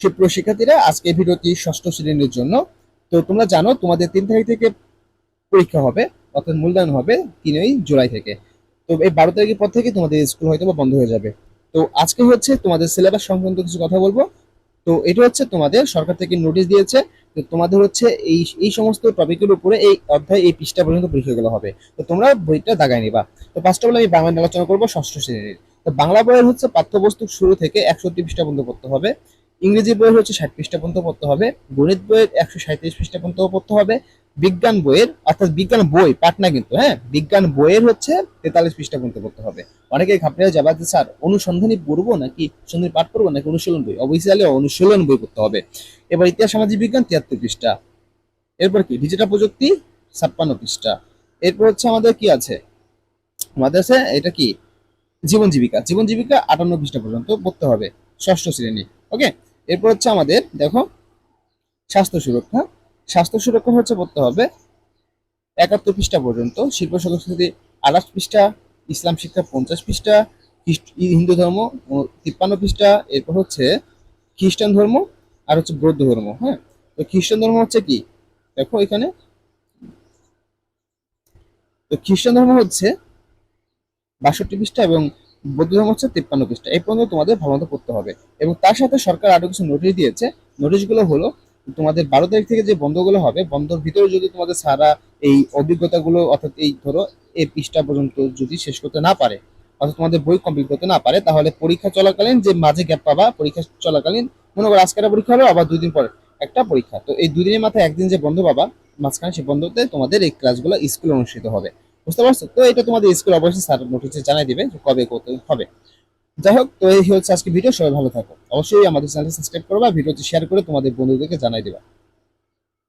সুপ্রিয় শিক্ষার্থীরা, আজকে ভিডিওটি ষষ্ঠ শ্রেণির জন্য। তো তোমরা জানো, তোমাদের তিন তারিখ থেকে পরীক্ষা হবে, অর্থাৎ মূল্যায়ন হবে তিনই জুলাই থেকে। তো এই বারো তারিখের পর থেকে তোমাদের স্কুল হয়তো বন্ধ হয়ে যাবে। তো আজকে হচ্ছে তোমাদের সিলেবাস সংক্রান্ত কিছু কথা বলব। তো এটা হচ্ছে তোমাদের, সরকার থেকে নোটিশ দিয়েছে তো তোমাদের হচ্ছে এই এই সমস্ত টপিকের উপরে এই অধ্যায়, এই পৃষ্ঠা পর্যন্ত পরীক্ষাগুলো হবে। তো তোমরা বইটা দাগায় নিবা। তো ফার্স্ট অফ অল আমি বাংলা আলোচনা করব ষষ্ঠ শ্রেণির। তো বাংলা বইয়ের হচ্ছে পাঠ্যবস্তু শুরু থেকে একষট্টি পৃষ্ঠা পর্যন্ত পড়তে হবে। ইংরেজি বইয়ের হচ্ছে ষাট পৃষ্ঠা পর্যন্ত পড়তে হবে, গণিত বইয়ের একশো সাঁত্রিশ পৃষ্ঠা পর্যন্ত পড়তে হবে, বিজ্ঞান বইয়ের, অর্থাৎ বিজ্ঞান বই পাঠ না কিন্তু হ্যাঁ? বিজ্ঞান বইয়ের হচ্ছে তেতাল্লিশ পৃষ্ঠা পর্যন্ত পড়তে হবে। অনেকে ঘাপড়ে যাবা যে স্যার, অনুসন্ধানী পড়ব নাকি সন্ধানী পাঠ করব নাকি অনুশীলন বই? অবশ্যই অনুশীলন বই পড়তে হবে। এবার ইতিহাস সামাজিক বিজ্ঞান, তিয়াত্তর পৃষ্ঠা। এরপর কি? ডিজিটাল প্রযুক্তি, ছাপ্পান্ন পৃষ্ঠা। এরপর হচ্ছে আমাদের কি আছে? আমাদের আছে এটা কি? জীবন জীবিকা। জীবন জীবিকা আটান্ন পৃষ্ঠা পর্যন্ত পড়তে হবে, ষষ্ঠ শ্রেণি। ওকে? এরপর হচ্ছে আমাদের, দেখো, স্বাস্থ্য সুরক্ষা। স্বাস্থ্য সুরক্ষা হচ্ছে পড়তে হবে একাত্তর পৃষ্ঠা পর্যন্ত, শিল্প সংস্কৃতি আঠাশ পৃষ্ঠা, ইসলাম শিক্ষা পঞ্চাশ পৃষ্ঠা হিন্দু ধর্ম তিপ্পান্ন পৃষ্ঠা, এরপর হচ্ছে খ্রিস্টান ধর্ম আর হচ্ছে বৌদ্ধ ধর্ম হ্যাঁ? তো খ্রিস্টান ধর্ম হচ্ছে কি? দেখো এখানে। তো খ্রিস্টান ধর্ম হচ্ছে বাষট্টি পৃষ্ঠা এবং বৌদ্ধ ধর্ম হচ্ছে তিপ্পান্ন পৃষ্ঠা। এই পর্যন্ত তোমাদের ভালো মতো পড়তে হবে। এবং তার সাথে সরকার আরও কিছু নোটিশ দিয়েছে। নোটিশগুলো হলো, তোমাদের বারো তারিখ থেকে যে বন্ধগুলো হবে, বন্ধর ভিতরে যদি তোমাদের সারা এই অভিজ্ঞতাগুলো, অর্থাৎ এই ধরো, এই পৃষ্ঠা পর্যন্ত যদি শেষ করতে না পারে, অর্থাৎ তোমাদের বই কমপ্লিট করতে না পারে, তাহলে পরীক্ষা চলাকালীন যে মাঝে গ্যাপ পাবা, পরীক্ষা চলাকালীন, মনে করো আজকে পরীক্ষা হবে, আবার দুই দিন পরে একটা পরীক্ষা। তো এই দুই দিনের মাথায় একদিন যে বন্ধ পাবা, মাঝখানে সে বন্ধতে তোমাদের এই ক্লাসগুলো স্কুলে অনুষ্ঠিত হবে। বুঝতে পারছ? তো এটা তোমাদের স্কুল অবশ্যই স্যার নোটিশে জানাই দিবে কবে কত হবে। যাই হোক, তো এই হচ্ছে আজকে ভিডিও সবাই ভালো থাকো। অবশ্যই আমাদের চ্যানেলটি সাবস্ক্রাইব করবা ভিডিওটি শেয়ার করে তোমাদের বন্ধুদেরকে জানাই দিবা।